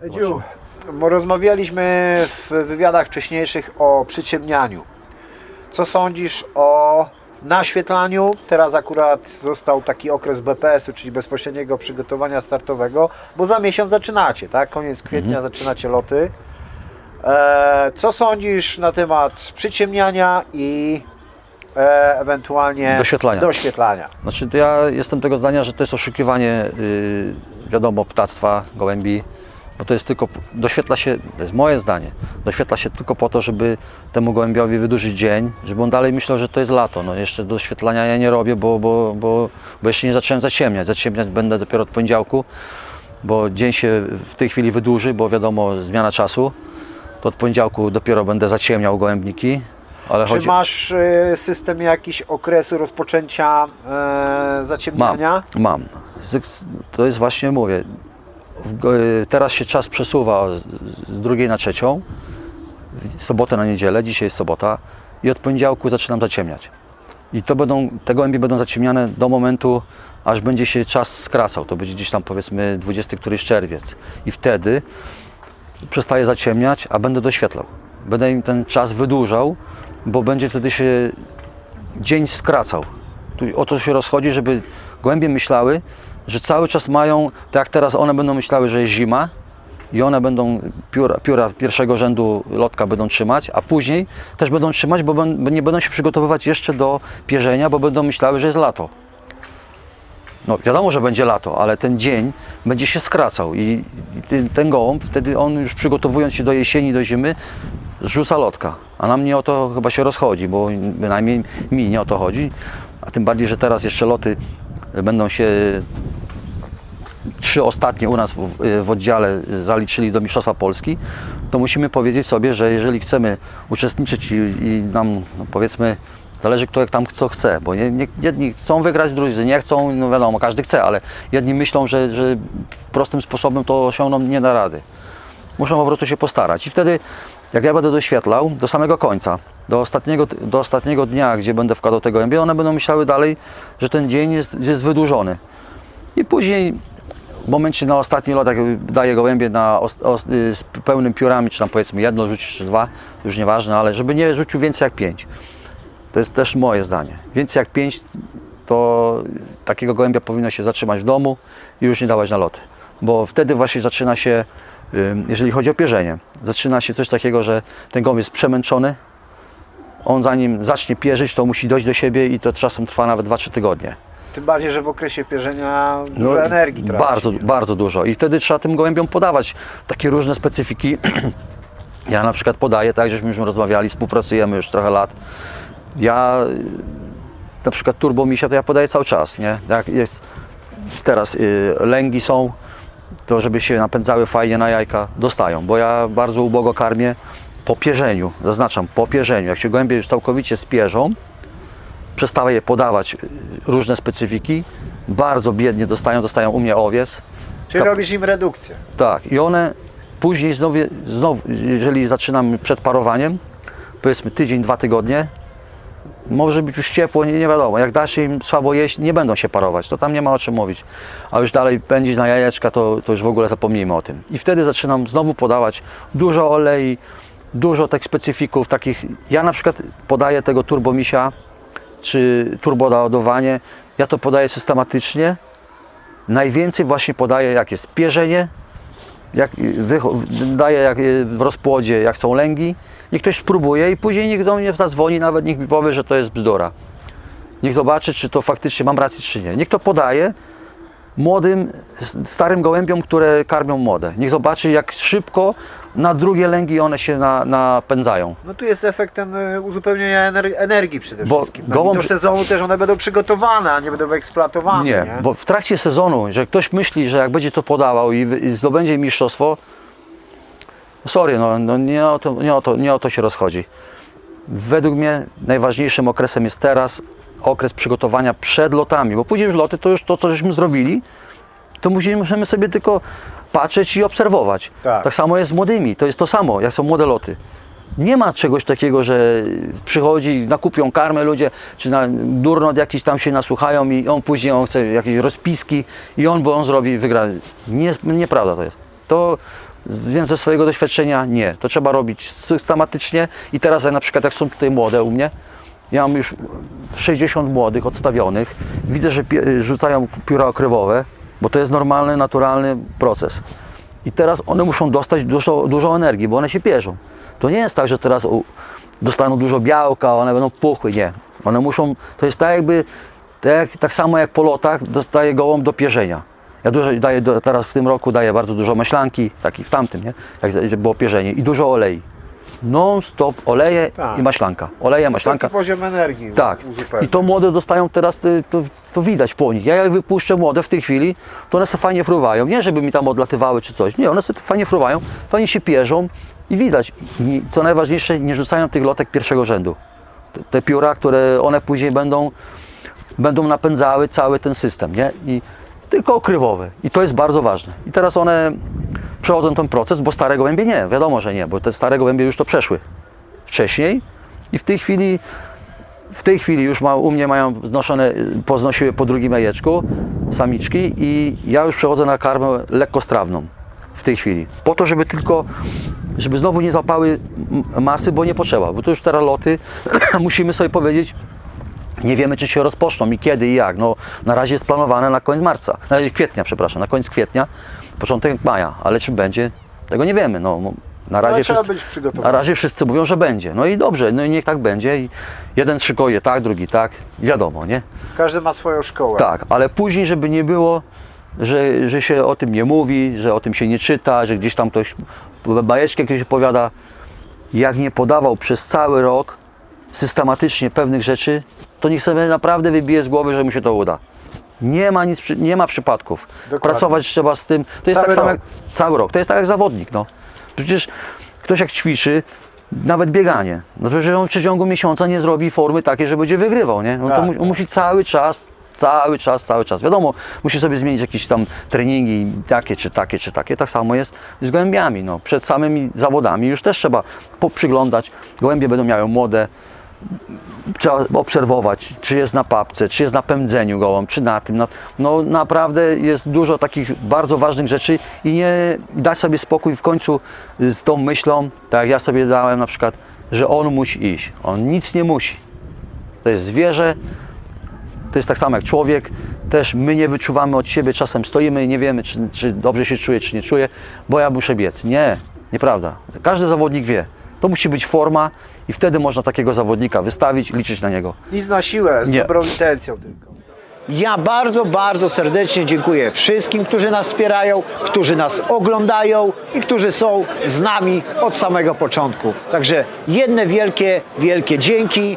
Edziu, rozmawialiśmy w wywiadach wcześniejszych o przyciemnianiu. Co sądzisz o naświetlaniu? Teraz akurat został taki okres BPS-u, czyli bezpośredniego przygotowania startowego, bo za miesiąc zaczynacie, tak? Koniec kwietnia zaczynacie loty. E, co sądzisz na temat przyciemniania i e, ewentualnie Doświetlania. doświetlania? Znaczy, ja jestem tego zdania, że to jest oszukiwanie, yy, wiadomo, ptactwa, gołębi, bo to jest tylko, doświetla się, to jest moje zdanie, doświetla się tylko po to, żeby temu gołębiowi wydłużyć dzień, żeby on dalej myślał, że to jest lato. No jeszcze doświetlania ja nie robię, bo, bo, bo, bo jeszcze nie zacząłem zaciemniać. Zaciemniać będę dopiero od poniedziałku, bo dzień się w tej chwili wydłuży, bo wiadomo, zmiana czasu. To od poniedziałku dopiero będę zaciemniał gołębniki. Ale Czy chodzi... masz e, system jakiś okresu rozpoczęcia e, zaciemniania? Mam, mam. To jest właśnie, mówię, y, teraz się czas przesuwa z drugiej na trzecią, sobotę na niedzielę, dzisiaj jest sobota i od poniedziałku zaczynam zaciemniać. I to będą, te gołębie będą zaciemniane do momentu, aż będzie się czas skracał. To będzie gdzieś tam powiedzmy 20 któryś czerwiec. I wtedy przestaję zaciemniać, a będę doświetlał. Będę im ten czas wydłużał, bo będzie wtedy się dzień skracał. Tu o to się rozchodzi, żeby gołębie myślały, że cały czas mają, tak jak teraz one będą myślały, że jest zima i one będą pióra, pióra pierwszego rzędu lotka będą trzymać, a później też będą trzymać, bo ben- nie będą się przygotowywać jeszcze do pierzenia, bo będą myślały, że jest lato. No wiadomo, że będzie lato, ale ten dzień będzie się skracał i i ten gołąb, wtedy on już przygotowując się do jesieni, do zimy, zrzuca lotka. A nam nie o to chyba się rozchodzi, bo bynajmniej mi nie o to chodzi. A tym bardziej, że teraz jeszcze loty będą się trzy ostatnie u nas w, w oddziale zaliczyli do Mistrzostwa Polski, to musimy powiedzieć sobie, że jeżeli chcemy uczestniczyć i, i nam no powiedzmy Zależy kto jak tam kto chce, bo nie, nie, jedni chcą wygrać, drudzy nie chcą, no wiadomo, każdy chce, ale jedni myślą, że, że prostym sposobem to osiągną nie da rady. Muszą po prostu się postarać. I wtedy, jak ja będę doświetlał do samego końca, do ostatniego, do ostatniego dnia, gdzie będę wkładał te gołębie, one będą myślały dalej, że ten dzień jest, jest wydłużony. I później w momencie na ostatni lot, jak daję gołębie na, os, y, z pełnym piórami, czy tam powiedzmy jedno rzucić, czy dwa, już nieważne, ale żeby nie rzucił więcej jak pięć. To jest też moje zdanie. Więcej jak pięć, to takiego gołębia powinno się zatrzymać w domu i już nie dawać na loty. Bo wtedy właśnie zaczyna się, jeżeli chodzi o pierzenie, zaczyna się coś takiego, że ten gołąb jest przemęczony. On zanim zacznie pierzyć, to musi dojść do siebie i to czasem trwa nawet 2-3 tygodnie. Tym bardziej, że w okresie pierzenia dużo energii traci. No, Bardzo, bardzo dużo. I wtedy trzeba tym gołębiom podawać takie różne specyfiki. Ja na przykład podaję, tak, żeśmy już rozmawiali, współpracujemy już trochę lat. Ja na przykład turbomisia to ja podaję cały czas, nie? Jak jest teraz y, lęgi są, to żeby się napędzały fajnie na jajka, dostają, bo ja bardzo ubogo karmię po pierzeniu, zaznaczam, po pierzeniu. Jak się gołębie już całkowicie spierzą, przestaję podawać y, różne specyfiki, bardzo biednie dostają, dostają u mnie owiec, Czyli Kap- robisz im redukcję. tak, i one później znowu, znowu, jeżeli zaczynam przed parowaniem, powiedzmy tydzień, dwa tygodnie, może być już ciepło, nie, nie wiadomo. Jak dasz im słabo jeść, nie będą się parować, to tam nie ma o czym mówić. A już dalej pędzić na jajeczka, to, to już w ogóle zapomnijmy o tym. I wtedy zaczynam znowu podawać dużo olei, dużo tych specyfików takich. Ja na przykład podaję tego turbomisia, czy turbodoładowanie, ja to podaję systematycznie. Najwięcej właśnie podaję, jak jest pierzenie, jak daje jak w rozpłodzie, jak są lęgi, niech ktoś spróbuje i później niech do mnie zadzwoni, nawet niech mi powie, że to jest bzdura. Niech zobaczy, czy to faktycznie mam rację, czy nie. Niech to podaje młodym, starym gołębiom, które karmią młode. Niech zobaczy, jak szybko na drugie lęgi one się na, napędzają. No tu jest efekt ten uzupełnienia ener- energii przede Bo wszystkim. No, gołąb- do sezonu też one będą przygotowane, a nie będą wyeksploatowane. Nie, Nie, bo w trakcie sezonu, że ktoś myśli, że jak będzie to podawał i, i zdobędzie mistrzostwo, sorry, no, no nie, o to, nie, o to, nie o to się rozchodzi. Według mnie najważniejszym okresem jest teraz okres przygotowania przed lotami, bo później już loty to już to, co żeśmy zrobili, to musimy możemy sobie tylko patrzeć i obserwować. Tak. tak samo jest z młodymi, to jest to samo, jak są młode loty. Nie ma czegoś takiego, że przychodzi, nakupią karmę ludzie, czy na durnot jakiś tam się nasłuchają i on później on chce jakieś rozpiski i on, bo on zrobi, wygra. Nie, nieprawda to jest. To wiem ze swojego doświadczenia, nie. To trzeba robić systematycznie i teraz jak na przykład jak są tutaj młode u mnie, ja mam już 60 młodych odstawionych, widzę, że rzucają pióra okrywowe, bo to jest normalny, naturalny proces. I teraz one muszą dostać dużo, dużo energii, bo one się pierzą. To nie jest tak, że teraz dostaną dużo białka, one będą puchły. Nie. One muszą, to jest tak jakby, tak, tak samo jak po lotach dostaje gołąb do pierzenia. Ja dużo daję, teraz w tym roku daję bardzo dużo maślanki, tak i w tamtym, nie? Jak było pierzenie i dużo olei. Non-stop oleje Tak. i maślanka. Oleje, maślanka. Wysoki poziom energii Tak. uzupełnić. I to młode dostają teraz, to, to, to widać po nich. Ja jak wypuszczę młode w tej chwili, to one sobie fajnie fruwają. Nie, żeby mi tam odlatywały czy coś. Nie, one sobie fajnie fruwają, fajnie się pierzą i widać. I co najważniejsze, nie rzucają tych lotek pierwszego rzędu. Te, te pióra, które one później będą, będą napędzały cały ten system, nie? I tylko okrywowe. I to jest bardzo ważne. I teraz one przechodzą ten proces, bo stare gołębie nie. Wiadomo, że nie, bo te stare gołębie już to przeszły wcześniej i w tej chwili w tej chwili już ma, u mnie mają znoszone, poznosiły po drugim jajeczku samiczki i ja już przechodzę na karmę lekkostrawną w tej chwili. Po to, żeby tylko, żeby znowu nie zapały masy, bo nie potrzeba, bo to już teraz loty, musimy sobie powiedzieć, nie wiemy, czy się rozpoczną i kiedy i jak. No, na razie jest planowane na koniec marca, kwietnia, przepraszam, na koniec kwietnia, początek maja, ale czy będzie, tego nie wiemy. No, na razie, Ale trzeba wszyscy, na razie wszyscy mówią, że będzie. No i dobrze, no i niech tak będzie. I jeden szykuje tak, drugi tak, wiadomo, nie? Każdy ma swoją szkołę. Tak, ale później, żeby nie było, że, że się o tym nie mówi, że o tym się nie czyta, że gdzieś tam ktoś bajeczki jakieś opowiada. Jak nie podawał przez cały rok systematycznie pewnych rzeczy, to niech sobie naprawdę wybije z głowy, że mu się to uda. Nie ma nic, nie ma przypadków. Dokładnie. Pracować trzeba z tym. To jest Cały tak samo jak cały rok. To jest tak jak zawodnik. No. Przecież ktoś jak ćwiczy, nawet bieganie, no to że on w przeciągu miesiąca nie zrobi formy takiej, że będzie wygrywał, nie? To Tak, mu, tak. musi cały czas, cały czas, cały czas. Wiadomo, musi sobie zmienić jakieś tam treningi, takie czy takie, czy takie. Tak samo jest z gołębiami. No. Przed samymi zawodami już też trzeba poprzyglądać. Gołębie będą miały młode, trzeba obserwować, czy jest na papce, czy jest na pędzeniu gołąb, czy na tym. No naprawdę jest dużo takich bardzo ważnych rzeczy i nie dać sobie spokój w końcu z tą myślą, tak jak ja sobie dałem na przykład, że on musi iść. On nic nie musi. To jest zwierzę, to jest tak samo jak człowiek. Też my nie wyczuwamy od siebie, czasem stoimy i nie wiemy, czy, czy dobrze się czuje, czy nie czuje, bo ja muszę biec. Nie, nieprawda. Każdy zawodnik wie. To musi być forma i wtedy można takiego zawodnika wystawić, liczyć na niego. Nic na siłę, z Nie. dobrą intencją tylko. Ja bardzo, bardzo serdecznie dziękuję wszystkim, którzy nas wspierają, którzy nas oglądają i którzy są z nami od samego początku. Także jedne wielkie, wielkie dzięki.